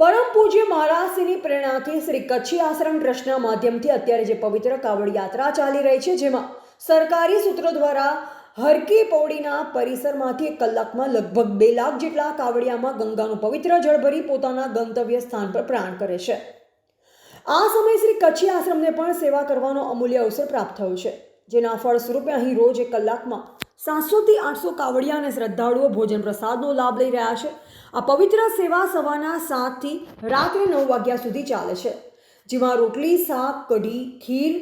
પરમ પૂજ્ય મહારાજશ્રીની પ્રેરણાથી શ્રી કચ્છી આશ્રમ ટ્રસ્ટના માધ્યમથી અત્યારે જે પવિત્ર કાવડ યાત્રા ચાલી રહી છે, જેમાં સરકારી સૂત્રો દ્વારા હરકી પૌડીના પરિસરમાંથી એક કલાકમાં લગભગ બે લાખ જેટલા કાવડિયામાં ગંગાનું પવિત્ર જળ ભરી પોતાના ગંતવ્ય સ્થાન પર પ્રાણ કરે છે. આ સમયે શ્રી કચ્છી આશ્રમને પણ સેવા કરવાનો અમૂલ્ય અવસર પ્રાપ્ત થયો છે. જેના ફળ સ્વરૂપે અહીં રોજ એક કલાકમાં સાતસોથી આઠસો કાવડિયા અને શ્રદ્ધાળુઓ ભોજન પ્રસાદનો લાભ લઈ રહ્યા છે. આ પવિત્ર સેવા સવારના સાતથી રાત્રે નવ વાગ્યા સુધી ચાલે છે, જેમાં રોટલી, શાક, કઢી, ખીર,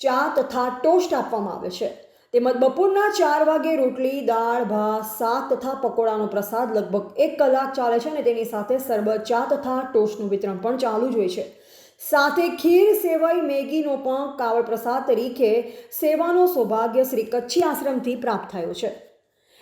ચા તથા ટોસ્ટ આપવામાં આવે છે. તેમજ બપોરના ચાર વાગે રોટલી, દાળ, ભાત, શાક તથા પકોડાનો પ્રસાદ લગભગ એક કલાક ચાલે છે અને તેની સાથે શરબત, ચા તથા ટોસ્ટનું વિતરણ પણ ચાલુ જ હોય છે. સાથે ખીર સેવાઈ મેગીનો પણ કાવડ પ્રસાદ તરીકે સેવાનો સૌભાગ્ય શ્રી કચ્છી આશ્રમથી પ્રાપ્ત થયો છે.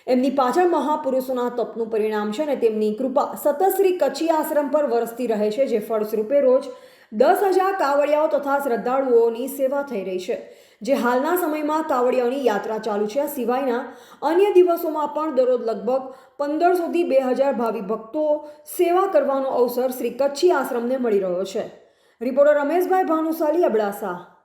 એમની પાછળ મહાપુરુષોના તપનું પરિણામ છે અને તેમની કૃપા સતત શ્રી કચ્છી આશ્રમ પર વરસતી રહે છે, જે ફળસ્વરૂપે રોજ દસ હજાર કાવડિયાઓ તથા શ્રદ્ધાળુઓની સેવા થઈ રહી છે. જે હાલના સમયમાં કાવડિયાઓની યાત્રા ચાલુ છે. આ સિવાયના અન્ય દિવસોમાં પણ દરરોજ લગભગ પંદરસોથી બે હજાર ભાવિ ભક્તો સેવા કરવાનો અવસર શ્રી કચ્છી આશ્રમને મળી રહ્યો છે. રિપોર્ટર રમેશભાઈ ભાનુશાલી અબડાસા.